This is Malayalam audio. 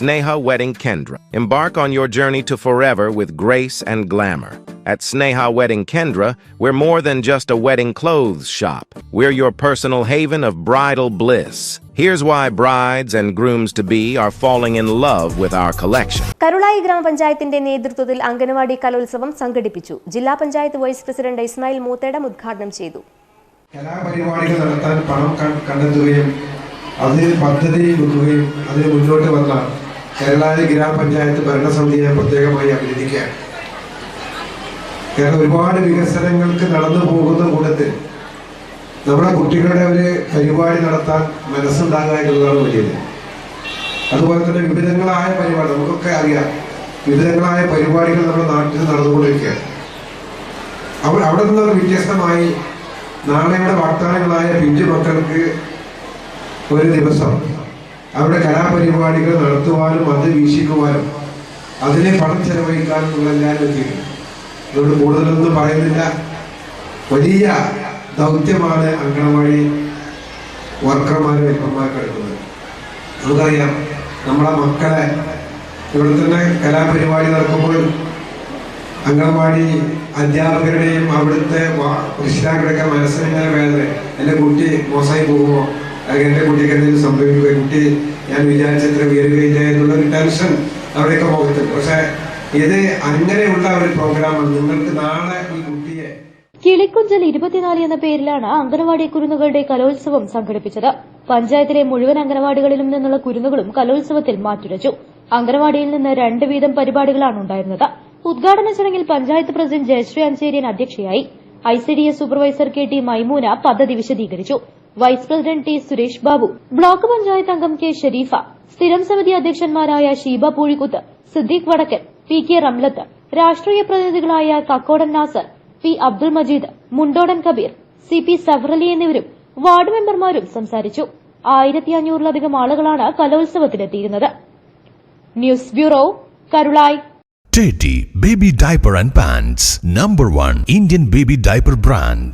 Sneha Wedding Kendra. Embark on your journey to forever with grace and glamour. At Sneha Wedding Kendra, we're more than just a wedding clothes shop. We're your personal haven of bridal bliss. Here's why brides and grooms to be are falling in love with our collection. Karulai ഗ്രാമപഞ്ചായത്തിന്റെ നേതൃത്വത്തിൽ അംഗനവാടി കലോത്സവം സംഘടിപ്പിച്ചു ജില്ലാ പഞ്ചായത്ത് വൈസ് പ്രസിഡന്റ് ഇസ്മായിൽ മൂത്തേടം ഉദ്ഘാടനം ചെയ്തു കലാപരിപാടികൾ നടത്താൻ പണം ക- കണ്ടെത്തുകയും അതിന് പദ്ധതി വെക്കുകയും അതിന് മുന്നോട്ട് വന്ന കേരളായ ഗ്രാമപഞ്ചായത്ത് ഭരണസമിതിയെ പ്രത്യേകമായി അഭിനന്ദിക്കുകയാണ്. കാരണം ഒരുപാട് വികസനങ്ങൾക്ക് നടന്നു പോകുന്ന കൂട്ടത്തിൽ നമ്മുടെ കുട്ടികളുടെ ഒരു പരിപാടി നടത്താൻ മനസ്സുണ്ടാകുക എന്നുള്ളതാണ് വലിയത്. അതുപോലെ തന്നെ വിവിധങ്ങളായ പരിപാടി നമുക്കൊക്കെ അറിയാം വിവിധങ്ങളായ പരിപാടികൾ നമ്മുടെ നാട്ടിൽ നടന്നുകൊണ്ടിരിക്കുകയാണ്. അവ അവിടെ നിന്നുള്ള വ്യത്യസ്തമായി നാളെയുടെ വാഗ്ദാനങ്ങളായ പിഞ്ചു മക്കൾക്ക് ഒരു ദിവസം അവിടെ കലാപരിപാടികൾ നടത്തുവാനും അത് വീക്ഷിക്കുവാനും അതിനെ പണം ചെലവഴിക്കാനും ഞാൻ എത്തിയിട്ടുണ്ട്. അതുകൊണ്ട് കൂടുതലൊന്നും പറയുന്നില്ല. വലിയ ദൗത്യമാണ് അങ്കണവാടി വർക്കർമാരും ഹെൽപ്പർമാർക്ക് നമുക്കറിയാം നമ്മളെ മക്കളെ ഇവിടെ തന്നെ കലാപരിപാടി നടക്കുമ്പോൾ അംഗൻവാടി അധ്യാപകരുടെയും അവിടുത്തെ രക്ഷിതാക്കളുടെയൊക്കെ മനസ്സിനിങ്ങനെ വേദന. എന്റെ കുട്ടി മോശമായി പോകുമോ? എന്റെ കുട്ടിക്ക് എന്തെങ്കിലും സംഭവിക്കുക കുട്ടി ഞാൻ വിചാരിച്ചത്ര ഉയരുകയില്ല എന്നുള്ള ഒരു ടെൻഷൻ അവിടെയൊക്കെ പോകത്തില്ല പക്ഷെ ഇത് അങ്ങനെയുള്ള ഒരു പ്രോഗ്രാമാണ്. നിങ്ങൾക്ക് നാളെ ഈ കുട്ടിയെ കിളിക്കുഞ്ചൽ ഇരുപത്തിനാല് എന്ന പേരിലാണ് അംഗനവാടി കുരുന്നുകളുടെ കലോത്സവം സംഘടിപ്പിച്ചത്. പഞ്ചായത്തിലെ മുഴുവൻ അംഗനവാടികളിലും നിന്നുള്ള കുരുന്നുകളും കലോത്സവത്തിൽ മാറ്റുരച്ചു. അംഗനവാടിയിൽ നിന്ന് രണ്ട് വീതം പരിപാടികളാണ് ഉണ്ടായിരുന്നത്. ഉദ്ഘാടന ചടങ്ങിൽ പഞ്ചായത്ത് പ്രസിഡന്റ് ജയശ്രീ അഞ്ചേരിയൻ അധ്യക്ഷയായി. I C D S supervisor K T Maimoona പദ്ധതി വിശദീകരിച്ചു. Vice president T Suresh Babu block panchayat അംഗം കെ ഷരീഫ സ്ഥിരം സമിതി അധ്യക്ഷന്മാരായ ഷീബ പൂഴിക്കുത്ത് സിദ്ദീഖ് വടക്കൻ പി കെ റംലത്ത് രാഷ്ട്രീയ പ്രതിനിധികളായ Kakkodan Nasar P Abdul Majeed Mundodan Kabeer C P Safarali എന്നിവരും വാർഡ് മെമ്പർമാരും സംസാരിച്ചു. ആയിരത്തി അഞ്ഞൂറിലധികം ആളുകളാണ് കലോത്സവത്തിനെത്തിയിരുന്നത്. News bureau Karulai. Teddy Baby Diaper and Pants, number 1 Indian baby diaper brand.